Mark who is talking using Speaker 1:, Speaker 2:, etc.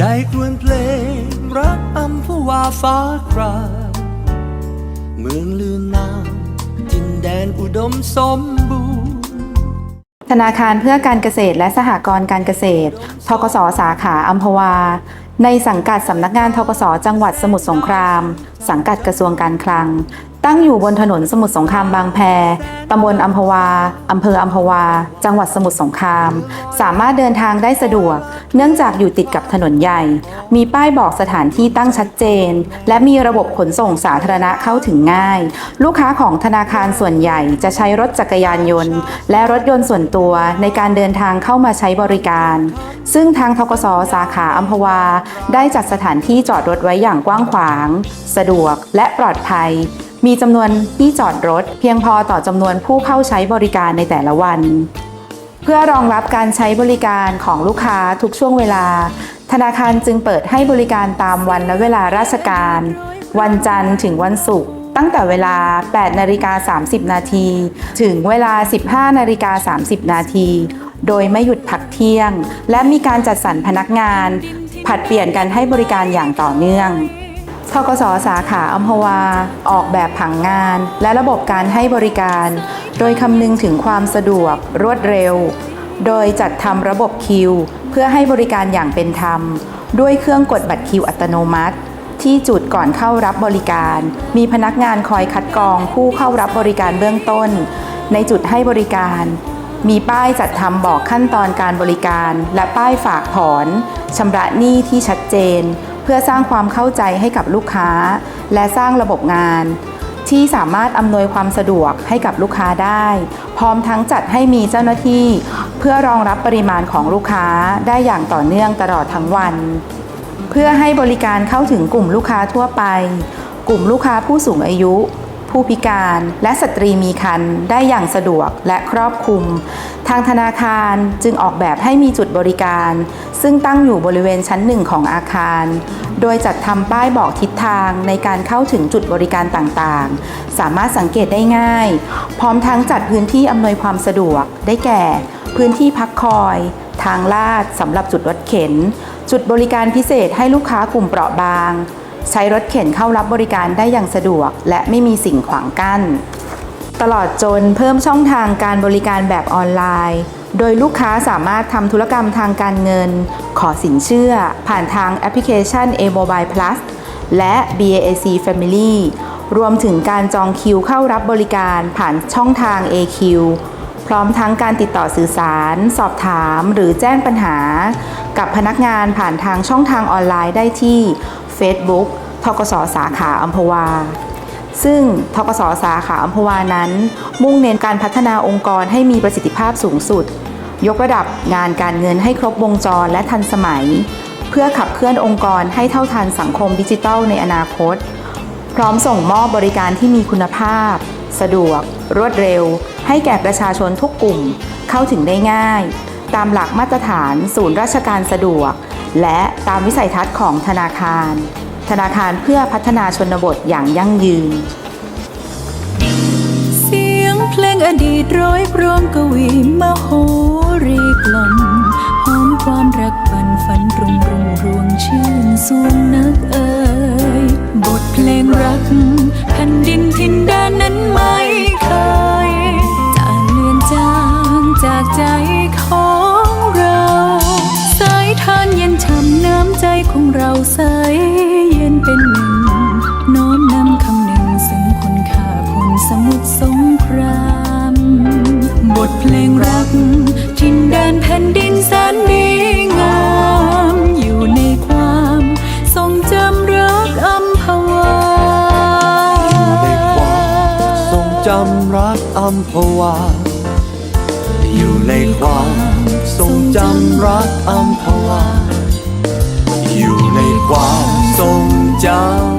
Speaker 1: ใจครวญเพลง รักอัมพวาฟ้าครามเมืองลือนนามจินแดนอุดมสมบูรณ์
Speaker 2: ธนาคารเพื่อการเกษตรและสหกรณ์การเกษตร ทกสสาขาอัมพวา ในสังกัดสำนักงานทกสจังหวัดสมุทรสงคราม สังกัดกระทรวงการคลัง ตั้งอยู่บนถนนสมุทรสงครามบางแพตำบลอัมพวา อำเภออัมพวา จังหวัดสมุทรสงคราม สามารถเดินทางได้สะดวก เนื่องจากอยู่ติดกับถนนใหญ่ มีป้ายบอกสถานที่ตั้งชัดเจน และมีระบบขนส่งสาธารณะเข้าถึงง่าย ลูกค้าของธนาคารส่วนใหญ่จะใช้รถจักรยานยนต์ และรถยนต์ส่วนตัวในการเดินทางเข้ามาใช้บริการ ซึ่งทางทกสสาขาอัมพวา ได้จัดสถานที่จอดรถไว้อย่างกว้างขวาง สะดวกและปลอดภัย มีจำนวนที่จอดรถ เพียงพอต่อจำนวนผู้เข้าใช้บริการในแต่ละวัน เพื่อรองรับการใช้บริการของลูกค้าทุกช่วงเวลา ธนาคารจึงเปิดให้บริการตามวันและเวลาราชการ วันจันทร์ถึงวันศุกร์ตั้งแต่เวลา 8 นาฬิกา 30 นาที ถึงเวลา 15 นาฬิกา 30 นาที โดยไม่หยุดพักเที่ยง และมีการจัดสรรพนักงาน ผัดเปลี่ยนกันให้บริการอย่างต่อเนื่อง ทกสสาขาอัมพวา ออกแบบผังงาน และระบบการให้บริการ โดยคำนึงถึงความสะดวก รวดเร็ว โดยจัดทำระบบคิว เพื่อให้บริการอย่างเป็นธรรม ด้วยเครื่องกดบัตรคิวอัตโนมัติ ที่จุดก่อนเข้ารับบริการ มีพนักงานคอยคัดกรองผู้เข้ารับบริการเบื้องต้น ในจุดให้บริการ มีป้ายจัดทำบอกขั้นตอนการบริการ และป้ายฝากถอนชำระหนี้ที่ชัดเจน พื่อสร้างความเข้าใจให้กับลูกค้า และสร้างระบบงาน ที่สามารถอำนวยความสะดวกให้กับลูกค้าได้ พร้อมทั้งจัดให้มีเจ้าหน้าที่ เพื่อรองรับปริมาณของลูกค้าได้อย่างต่อเนื่องตลอดทั้งวัน เพื่อให้บริการเข้าถึงกลุ่มลูกค้าทั่วไป กลุ่มลูกค้าผู้สูงอายุ ผู้พิการและสตรีมีครรภ์ได้อย่างสะดวกและครอบคลุม ทางธนาคารจึงออกแบบให้มีจุดบริการ ซึ่งตั้งอยู่บริเวณชั้นหนึ่งของอาคาร โดยจัดทำป้ายบอกทิศทางในการเข้าถึงจุดบริการต่างๆ สามารถสังเกตได้ง่าย พร้อมทั้งจัดพื้นที่อำนวยความสะดวก ได้แก่ พื้นที่พักคอย ทางลาดสำหรับจุดรถเข็น จุดบริการพิเศษให้ลูกค้ากลุ่มเปราะบาง ใช้รถเข็นเข้ารับบริการได้อย่างสะดวก และไม่มีสิ่งขวางกั้น ตลอดจนเพิ่มช่องทางการบริการแบบออนไลน์ โดยลูกค้าสามารถทำธุรกรรมทางการเงิน ขอสินเชื่อ ผ่านทางแอปพลิเคชัน A-Mobile Plus และ BAC Family รวมถึงการจองคิวเข้ารับบริการผ่านช่องทาง AQ พร้อมทั้งการติดต่อสื่อสาร สอบถาม หรือแจ้งปัญหา กับพนักงานผ่านทางช่องทางออนไลน์ได้ที่ Facebook ทกสสาขาอัมพวา ซึ่งทกสสาขาอัมพวานั้น มุ่งเน้นการพัฒนาองค์กรให้มีประสิทธิภาพสูงสุด ยกระดับงานการเงินให้ครบวงจรและทันสมัย เพื่อขับเคลื่อนองค์กรให้เท่าทันสังคมดิจิทัลในอนาคต พร้อมส่งมอบบริการที่มีคุณภาพ สะดวก รวดเร็ว ให้แก่ประชาชนทุกกลุ่ม เข้าถึงได้ง่าย ตามหลักมาตรฐาน ศูนย์ราชการสะดวก และตามวิสัยทัศน์ของธนาคาร ธนาคารเพื่อพัฒนาชนบทอย่างยั่งยืน
Speaker 3: เสียงเพลงอดีตร้อยพร้อมกวีมโหรีกล่อมหอมความรักฝันฝันรุงรุ่งรวงชื่นสวงนักเอ่ยบทเพลงรักแผ่นดิน ของเราใสเย็นเป็นหนึ่ง น้อมนำคำหนึ่งซึ่งคุณค่าพลสมุทรสงคราม บทเพลงรักทินแดนแผ่นดินแสนดีงาม อยู่ในความทรงจำรักอัมพวา
Speaker 1: ในความทรงจำรักอัมพวา อยู่ในความทรงจำรักอัมพวา อยู่ใ